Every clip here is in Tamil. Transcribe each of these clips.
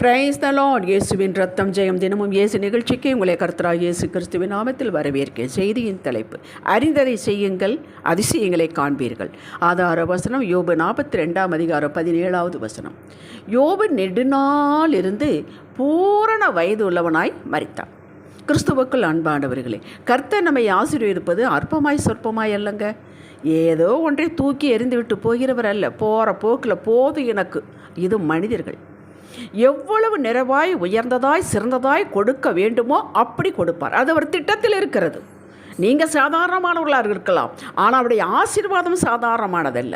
பிரைஸ் த லார்ட் இயேசுவின் ரத்தம் ஜெயம் தினமும் இயேசு நிகழ்ச்சிக்கு உங்களை கர்த்தரா இயேசு கிறிஸ்துவின் நாமத்தில் வரவேற்க செய்தியின் தலைப்பு. அறிந்ததை செய்யுங்கள் அதிசயங்களை காண்பீர்கள். ஆதார வசனம் யோபு நாற்பத்தி ரெண்டாம் அதிகாரம் பதினேழாவது வசனம். யோபு நெடுநாள் இருந்து பூரண வயது உள்ளவனாய் மறித்தான் கிறிஸ்துவுக்குள் அன்பானவர்களே கர்த்தர் நம்மை ஆசீர்வதிப்பது அற்பமாய் சொற்பமாய் அல்லங்க? ஏதோ ஒன்றை தூக்கி எறிந்துவிட்டு போகிறவர் அல்ல போகிற போக்கில் போது எனக்கு. இது மனிதர்கள். எவ்வளவு நிறைவாய் உயர்ந்ததாய் சிறந்ததாய் கொடுக்க வேண்டுமோ அப்படி கொடுப்பார். அது அவர் திட்டத்தில் இருக்கிறது. நீங்கள் சாதாரணமானவர்களாக இருக்கலாம். ஆனால் அவருடைய ஆசீர்வாதம் சாதாரணமானதல்ல.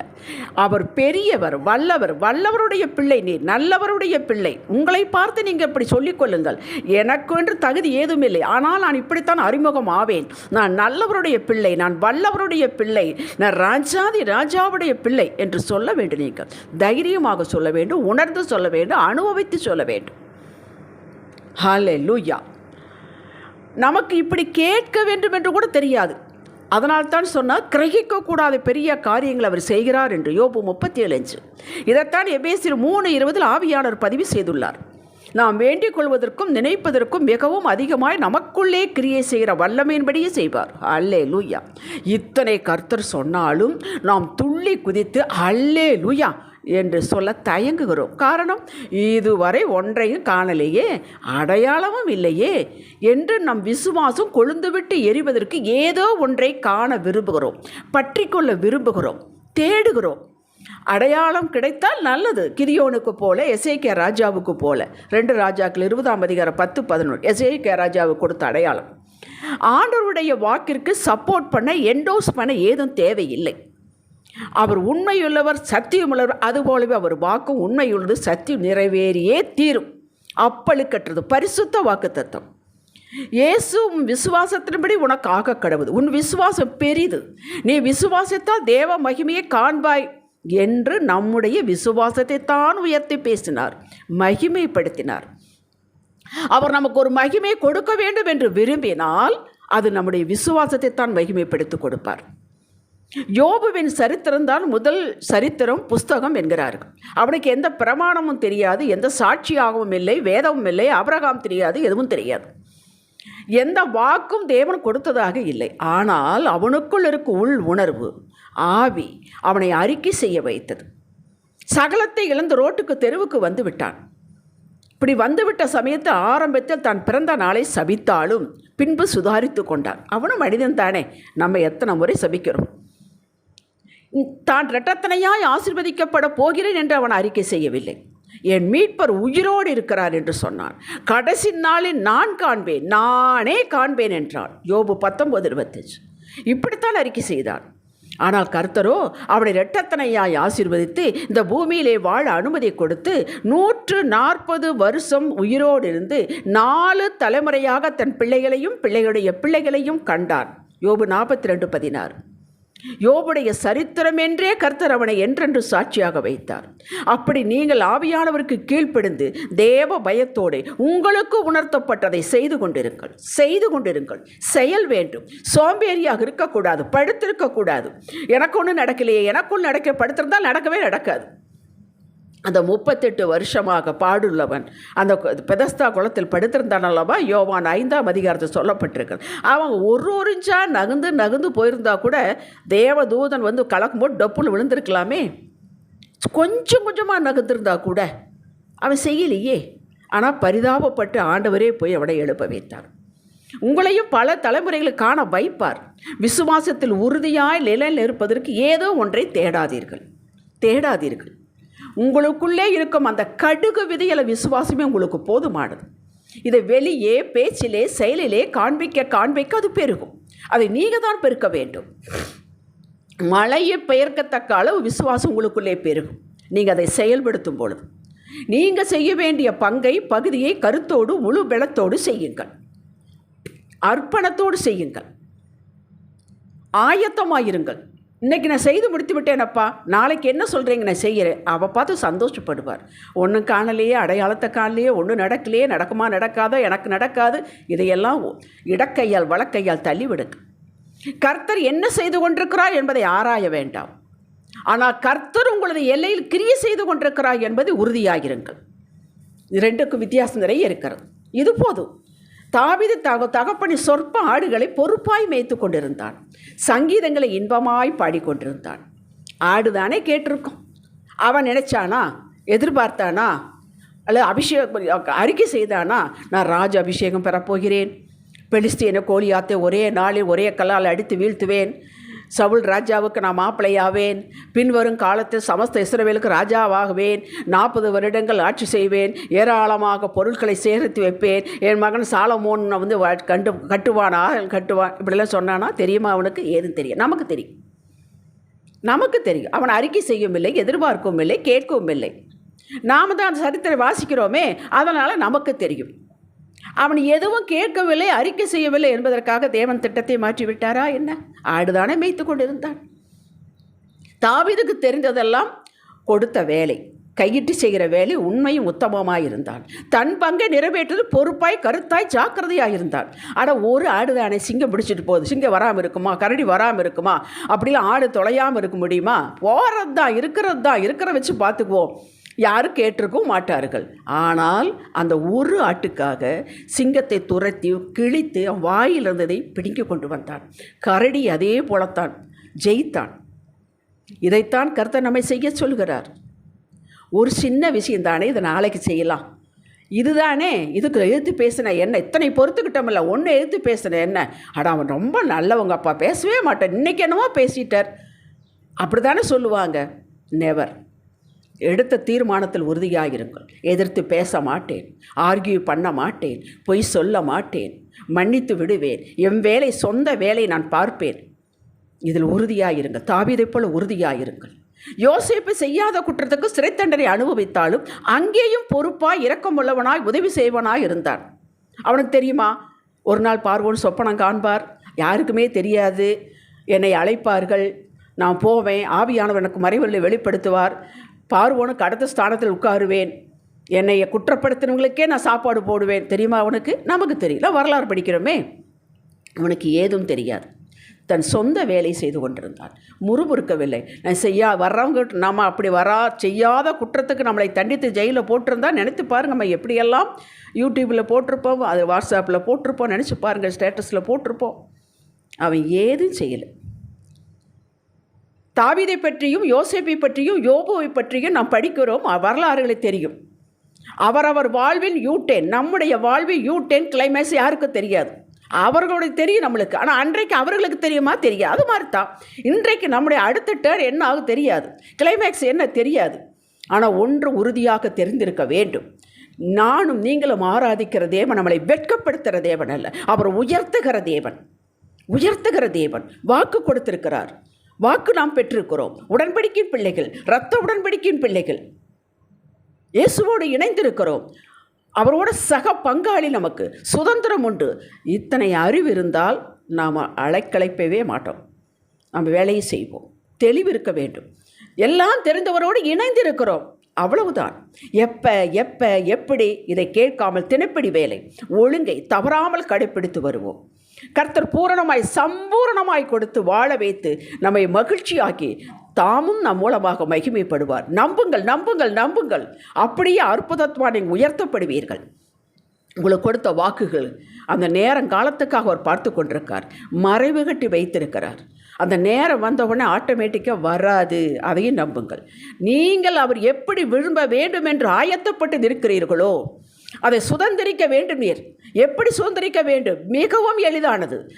அவர் பெரியவர் வல்லவர் வல்லவருடைய பிள்ளை நீர் நல்லவருடைய பிள்ளை. உங்களை பார்த்து நீங்கள் இப்படி சொல்லிக்கொள்ளுங்கள் எனக்கு என்று தகுதி ஏதும் இல்லை ஆனால் நான் இப்படித்தான் அறிமுகம் ஆவேன். நான் நல்லவருடைய பிள்ளை நான் வல்லவருடைய பிள்ளை நான் ராஜாதி ராஜாவுடைய பிள்ளை என்று சொல்ல வேண்டும் நீங்கள். தைரியமாக சொல்ல வேண்டும் உணர்ந்து சொல்ல வேண்டும் அனுபவித்து சொல்ல வேண்டும். ஹாலே லூயா நமக்கு இப்படி கேட்க வேண்டும் என்று கூட தெரியாது. அதனால் தான் சொன்னால் கிரகிக்கக்கூடாத பெரிய காரியங்கள் அவர் செய்கிறார் என்று யோபு முப்பத்தி ஏழு அஞ்சு. இதைத்தான் எபேசியர் மூணு இருபதில் ஆவியாளர் பதிவு செய்துள்ளார். நாம் வேண்டிக் கொள்வதற்கும் நினைப்பதற்கும் மிகவும் அதிகமாய் நமக்குள்ளே கிரியை செய்கிற வல்லமையின்படியே செய்வார். அல்லே லூயா இத்தனை கர்த்தர் சொன்னாலும் நாம் துள்ளி குதித்து அல்லே லூயா என்று சொல்ல தயங்குகிறோம். காரணம் இதுவரை ஒன்றையும் காணலையே அடையாளமும் இல்லையே என்று நம் விசுவாசம் கொழுந்துவிட்டு எரிவதற்கு ஏதோ ஒன்றை காண விரும்புகிறோம் பற்றி கொள்ள விரும்புகிறோம் தேடுகிறோம். அடையாளம் கிடைத்தால் நல்லது. கிரியோனுக்கு போல எஸ்ஏகே ராஜாவுக்கு போல. ரெண்டு ராஜாக்கள் இருபதாம் அதிகாரம் பத்து பதினொன்று. எஸ்ஏகே ராஜாவுக்கு கொடுத்த அடையாளம். ஆண்டவருடைய வாக்கிற்கு சப்போர்ட் பண்ண என்டோஸ் பண்ண ஏதும் தேவையில்லை. அவர் உண்மையுள்ளவர் சத்தியமுள்ளவர் அதுபோலவே அவர் வாக்கும் உண்மையுள்ளது சத்தியம் நிறைவேறியே தீரும். அப்பழுக்கற்றது பரிசுத்த வாக்கு தத்துவம் இயேசு விசுவாசத்தின்படி உனக்கு ஆக கடவுது உன் விசுவாசம் பெரிது. நீ விசுவாசத்தால் தேவ மகிமையை காண்பாய் என்று நம்முடைய விசுவாசத்தை தான் உயர்த்தி பேசினார் மகிமைப்படுத்தினார். அவர் நமக்கு ஒரு மகிமை கொடுக்க வேண்டும் என்று விரும்பினால் அது நம்முடைய விசுவாசத்தை தான் மகிமைப்படுத்தி கொடுப்பார். யோபுவின் சரித்திரம் தான் முதல் சரித்திரம் புஸ்தகம் என்கிறார்கள். அவனுக்கு எந்த பிரமாணமும் தெரியாது எந்த சாட்சியாகவும் இல்லை வேதமும் இல்லை அபரகாம் தெரியாது எதுவும் தெரியாது. எந்த வாக்கும் தேவன் கொடுத்ததாக இல்லை. ஆனால் அவனுக்குள் இருக்கும் உள் உணர்வு ஆவி அவனை அறிக்கை செய்ய வைத்தது. சகலத்தை இழந்து ரோட்டுக்கு தெருவுக்கு வந்து விட்டான். இப்படி வந்துவிட்ட சமயத்து ஆரம்பத்தில் தான் பிறந்த நாளை சபித்தாலும் பின்பு சுதாரித்து கொண்டான். அவனும் மனிதன் தானே. நம்ம எத்தனை முறை சபிக்கிறோம்? தான் இரட்டத்தனையாய் ஆசிர்வதிக்கப்பட போகிறேன் என்று அவன் அறிக்கை செய்யவில்லை. என் மீட்பர் உயிரோடு இருக்கிறார் என்று சொன்னான். கடைசி நாளில் நான் காண்பேன். நானே காண்பேன் என்றான். யோபு பத்தொன்பது இருபத்தஞ்சு. இப்படித்தான் அறிக்கை செய்தான். ஆனால் கர்த்தரோ அவனை இரட்டத்தனையாய் ஆசிர்வதித்து இந்த பூமியிலே வாழ அனுமதி கொடுத்து நூற்று நாற்பது வருஷம் உயிரோடு இருந்து நாலு தலைமுறையாக தன் பிள்ளைகளையும் பிள்ளைகளுடைய பிள்ளைகளையும் கண்டான். யோபு நாற்பத்தி ரெண்டு பதினாறு. யோபுடைய சரித்திரம் என்றே கர்த்தர் அவனை என்றென்று சாட்சியாக வைத்தார். அப்படி நீங்கள் ஆவியானவருக்கு கீழ்ப்படிந்து தேவ பயத்தோடு உங்களுக்கு உணர்த்தப்பட்டதை செய்து கொண்டிருங்கள். செய்து கொண்டிருங்கள். செயல் வேண்டும். சோம்பேறியாக இருக்கக்கூடாது படுத்திருக்கக்கூடாது. எனக்கு ஒன்றும் நடக்கலையே எனக்குள் நடக்க படுத்திருந்தால் நடக்கவே நடக்காது. அந்த முப்பத்தெட்டு வருஷமாக பாடுள்ளவன். அந்த பெதஸ்தா குளத்தில் படுத்திருந்தான் அல்லவா? யோவான் ஐந்தாம் அதிகாரத்தில் சொல்லப்பட்டிருக்கான் அவன் ஒரு ஒரு நகுந்து நகுந்து போயிருந்தா கூட தேவதூதன் வந்து கலக்கும்போது டப்புன்னு விழுந்திருக்கலாமே. கொஞ்சம் கொஞ்சமாக நகுந்திருந்தா கூட அவன் செய்யலையே. ஆனால் பரிதாபப்பட்டு ஆண்டவரே போய் அவனை எழுப்ப வைத்தார். உங்களையும் பல தலைமுறைகளை காண வைப்பார். விசுவாசத்தில் உறுதியாய் நிலையில் இருப்பதற்கு ஏதோ ஒன்றை தேடாதீர்கள். தேடாதீர்கள். உங்களுக்குள்ளே இருக்கும் அந்த கடுகு விதையில விசுவாசமே உங்களுக்கு போதுமானது. இதை வெளியே பேச்சிலே செயலிலே காண்பிக்க காண்பிக்க அது பெருகும். அதை நீங்கள் தான் பெருக்க வேண்டும். மழையை பெயர்க்கத்தக்க அளவு விசுவாசம் உங்களுக்குள்ளே பெருகும். நீங்கள் அதை செயல்படுத்தும் பொழுது. நீங்கள் செய்ய வேண்டிய பங்கை பகுதியை கருத்தோடு முழு பலத்தோடு செய்யுங்கள். அர்ப்பணத்தோடு செய்யுங்கள். ஆயத்தமாயிருங்கள். இன்றைக்கி நான் செய்து முடித்து விட்டேனப்பா. நாளைக்கு என்ன சொல்கிறீங்க நான் செய்கிறேன் அவள் பார்த்து சந்தோஷப்படுவார். ஒன்றும் காணலையே அடையாளத்தை காணலையே ஒன்றும் நடக்கலையே நடக்குமா நடக்காதோ எனக்கு நடக்காது. இதையெல்லாம் இடக்கையால் வழக்கையால் தள்ளிவிடுங்க. கர்த்தர் என்ன செய்து கொண்டிருக்கிறார் என்பதை ஆராய வேண்டாம். ஆனால் கர்த்தர் உங்களது எல்லையில் கிரியை செய்து கொண்டிருக்கிறார் என்பது உறுதியாகிருங்கள் இது ரெண்டுக்கும் வித்தியாசம் நிறைய இருக்கிறது. இது போதும். தாவிது தக தகப்பனி சொற்ப ஆடுகளை பொறுப்பாய் மேய்த்து கொண்டிருந்தான். சங்கீதங்களை இன்பமாய் பாடிக்கொண்டிருந்தான். ஆடுதானே கேட்டிருக்கோம். அவன் நினைச்சானா எதிர்பார்த்தானா அல்லது அபிஷேகம் அறிக்கை செய்தானா நான் ராஜ அபிஷேகம் பெறப்போகிறேன். பெலிஸ்தீன கோழியாத்தை ஒரே நாளில் ஒரே கல்லால் அடித்து வீழ்த்துவேன். சவுல் ராஜாவுக்கு நான் மாப்பிள்ளையாவேன். பின்வரும் காலத்தில் சமஸ்த இஸ்ரவேலுக்கு ராஜாவாகுவேன். நாற்பது வருடங்கள் ஆட்சி செய்வேன். ஏராளமாக பொருட்களை சேகரித்து வைப்பேன். என் மகன் சாலமோன் வந்து கண்டு கட்டுவானா கட்டுவான். இப்படிலாம் சொன்னானா தெரியுமா அவனுக்கு? ஏதும் தெரியும் நமக்கு தெரியும். நமக்கு தெரியும். அவன் அறிக்கை செய்யும் இல்லை எதிர்பார்க்கவும் இல்லை கேட்கவும் இல்லை. நாம தான் அந்த சரித்திரை வாசிக்கிறோமே. அதனால் நமக்கு தெரியும். அவன் எதுவும் கேட்கவில்லை அறிக்கை செய்யவில்லை என்பதற்காக தேவன் திட்டத்தை மாற்றி விட்டாரா என்ன? ஆடுதானே மேய்த்து கொண்டிருந்தான். தாவிதுக்கு தெரிந்ததெல்லாம் கொடுத்த வேலை கையிட்டு செய்கிற வேலை உண்மையும் உத்தமமாக இருந்தான். தன் பங்கை நிறைவேற்றது பொறுப்பாய் கருத்தாய் ஜாக்கிரதையாக இருந்தான். ஆனால் ஒரு ஆடுதானே சிங்கம் பிடிச்சிட்டு போகுது. சிங்கம் வராமல் இருக்குமா? கரடி வராமல் இருக்குமா? அப்படிலாம் ஆடு தொலையாமல் இருக்க முடியுமா? போகிறது தான் இருக்கிறது தான் இருக்கிற வச்சு பார்த்துக்குவோம். யாரும் கேட்டிருக்கவும் மாட்டார்கள். ஆனால் அந்த ஒரு ஆட்டுக்காக சிங்கத்தை துரத்தி கிழித்து அவன் வாயில் இருந்ததை கொண்டு வந்தான். கரடி அதே போலத்தான் ஜெயித்தான். இதைத்தான் கர்த்தர் நம்மை செய்ய சொல்கிறார். ஒரு சின்ன விஷயம் தானே இதை நாளைக்கு செய்யலாம். இதுதானே இதுக்கு எதிர்த்து பேசின என்ன? இத்தனை பொறுத்துக்கிட்டோமில்ல ஒன்று எதிர்த்து பேசின என்ன? ஆனால் அவன் ரொம்ப நல்லவங்க அப்பா பேசவே மாட்டேன். இன்றைக்கி என்னவோ பேசிட்டார். அப்படி தானே சொல்லுவாங்க? நெவர் எடுத்த தீர்மானத்தில் உறுதியாக இருங்கள் எதிர்த்து பேச மாட்டேன் ஆர்கியூ பண்ண மாட்டேன் பொய் சொல்ல மாட்டேன் மன்னித்து விடுவேன். என் வேலை சொந்த வேலை நான் பார்ப்பேன். இதில் உறுதியாக இருங்கள் தாவீதைப் போல உறுதியாக இருங்கள் செய்யாத குற்றத்துக்கு சிறை தண்டனை அனுபவித்தாலும் அங்கேயும் பொறுப்பாய் இரக்கமுள்ளவனாய் உதவி செய்வனாய் இருந்தான். அவனுக்கு தெரியுமா? ஒரு நாள் பார்வோன் சொப்பனம் காண்பார். யாருக்குமே தெரியாது. என்னை அழைப்பார்கள். நான் போவேன். ஆவியானவர் எனக்கு மறைவர்களை வெளிப்படுத்துவார். பார்வோனுக்கு அடுத்த ஸ்தானத்தில் உட்காருவேன். என்னை குற்றப்படுத்தினவங்களுக்கே நான் சாப்பாடு போடுவேன். தெரியுமா அவனுக்கு? நமக்கு தெரியல. வரலாறு படிக்கிறோமே. அவனுக்கு ஏதும் தெரியாது. தன் சொந்த வேலை செய்து கொண்டிருந்தான். முறுமுறுக்கவில்லை. நான் செய்யா வர்றவங்க நம்ம அப்படி வரா செய்யாத குற்றத்துக்கு நம்மளை தண்டித்து ஜெயிலில் போட்டிருந்தா நினைத்து பாருங்க. நம்ம எப்படியெல்லாம் யூடியூப்பில் போட்டிருப்போம் அது வாட்ஸ்அப்பில் போட்டிருப்போம் நினச்சி பாருங்கள் ஸ்டேட்டஸில் போட்டிருப்போம். அவன் ஏதும் செய்யலை. தாவிதை பற்றியும் யோசேப்பை பற்றியும் யோபுவை பற்றியும் நாம் படிக்கிறோம். வரலாறுகளை தெரியும். அவரவர் வாழ்வின் யூடென் நம்முடைய வாழ்வின் யூடென் கிளைமேக்ஸ் யாருக்கும் தெரியாது? அவர்களுடைய தெரியும் நம்மளுக்கு. ஆனால் அன்றைக்கு அவர்களுக்கு தெரியுமா? தெரியாது. அது மாதிரி தான் இன்றைக்கு நம்முடைய அடுத்த டேர் என்ன ஆகும் தெரியாது. கிளைமேக்ஸ் என்ன தெரியாது. ஆனால் ஒன்று உறுதியாக தெரிந்திருக்க வேண்டும். நானும் நீங்களும் ஆராதிக்கிற தேவன் நம்மளை வெட்கப்படுத்துகிற தேவன் அல்ல. அவர் உயர்த்துகிற தேவன். உயர்த்துகிற தேவன். வாக்கு கொடுத்திருக்கிறார். வாக்கு நாம் பெற்றிருக்கிறோம். உடன்படிக்கையின் பிள்ளைகள் இரத்த உடன்படிக்கையின் பிள்ளைகள். இயேசுவோடு இணைந்திருக்கிறோம். அவரோட சக பங்காளி நமக்கு சுதந்திரம் உண்டு. இத்தனை அறிவு இருந்தால் நாம் அலைக்களைப்பவே மாட்டோம். நம்ம வேலையை செய்வோம். தெளிவு இருக்க வேண்டும். எல்லாம் தெரிந்தவரோடு இணைந்திருக்கிறோம். அவ்வளவுதான். எப்ப எப்ப எப்படி இதை கேட்காமல் தினப்படி வேலை. ஒழுங்கை தவறாமல் கடைப்பிடித்து வருவோம். கர்த்தர் பூரணமாய் சம்பூரணமாய் கொடுத்து வாழ வைத்து நம்மை மகிழ்ச்சியாக்கி தாமும் நம் மூலமாக மகிமைப்படுவார். நம்புங்கள் நம்புங்கள் நம்புங்கள். அப்படியே அற்புதத்துவானை உயர்த்தப்படுவீர்கள். உங்களுக்கு கொடுத்த வாக்குகள் அந்த நேரம் காலத்துக்காக அவர் பார்த்து கொண்டிருக்கார். மறைவு கட்டி வைத்திருக்கிறார். அந்த நேரம் வந்தவுடனே ஆட்டோமேட்டிக்காக வராது. அதையும் நம்புங்கள். நீங்கள் அவர் எப்படி விரும்ப வேண்டும் என்று ஆயத்தப்பட்டு நிற்கிறீர்களோ அதை சுதந்திரிக்க வேண்டும் நீர். எப்படி சுதந்திரிக்க வேண்டும்? மிகவும் எளிதானது.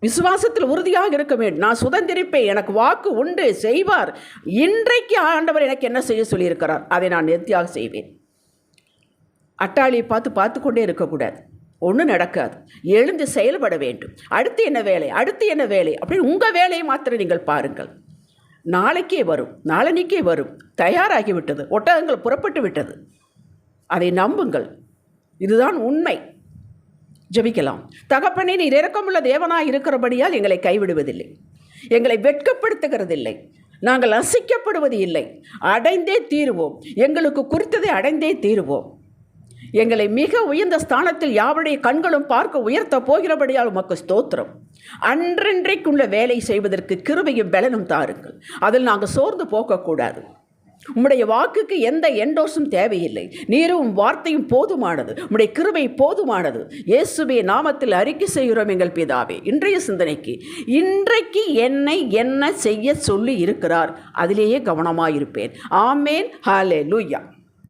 விசுவாசத்தில் உறுதியாக இருக்க வேண்டும். நான் சுதந்திரிப்பேன். எனக்கு வாக்கு உண்டு. செய்வார். இன்றைக்கு ஆண்டவர் எனக்கு என்ன செய்ய சொல்லியிருக்கிறார்? அதை நான் நிறுத்தியாக செய்வேன். அட்டாளியை பார்த்து பார்த்து கொண்டே இருக்கக்கூடாது. ஒன்றும் நடக்காது. எழுந்து செயல்பட வேண்டும். அடுத்து என்ன வேலை? அடுத்து என்ன வேலை? அப்படின்னு உங்கள் வேலையை மாத்திரம் நீங்கள் பாருங்கள். நாளைக்கே வரும். நாளன்னைக்கே வரும். தயாராகிவிட்டது. ஒட்டகங்கள் புறப்பட்டு விட்டது. அதை நம்புங்கள். இதுதான் உண்மை. ஜெபிக்கலாம். தகப்பனே நீர் இரக்கமுள்ள தேவனாக இருக்கிறபடியால் எங்களை கைவிடுவதில்லை. எங்களை வெட்கப்படுத்துகிறதில்லை. நாங்கள் அசிக்கப்படுவது இல்லை. அடைந்தே தீருவோம். எங்களுக்கு குறித்ததை அடைந்தே தீருவோம். எங்களை மிக உயர்ந்த ஸ்தானத்தில் யாவருடைய கண்களும் பார்க்க உயர்த்த போகிறபடியால் உமக்கு ஸ்தோத்திரம். அன்றன்றைக்குள்ள வேலை செய்வதற்கு கிருபையும் பலனும் தாருங்கள். அதில் நாங்கள் சோர்ந்து போகக்கூடாது. உம்முடைய வாக்குக்கு எந்த எண்டோஸும் தேவையில்லை. நீரும் வார்த்தையும் போதுமானது. உம்முடைய கிருபை போதுமானது. இயேசுபே நாமத்தில் அறிக்கை செய்கிறோம் எங்கள் பிதாவே. இன்றைய சிந்தனைக்கு இன்றைக்கு என்னை என்ன செய்ய சொல்லி இருக்கிறார் அதிலேயே கவனமாயிருப்பேன். ஆமேன். ஹாலே லூயா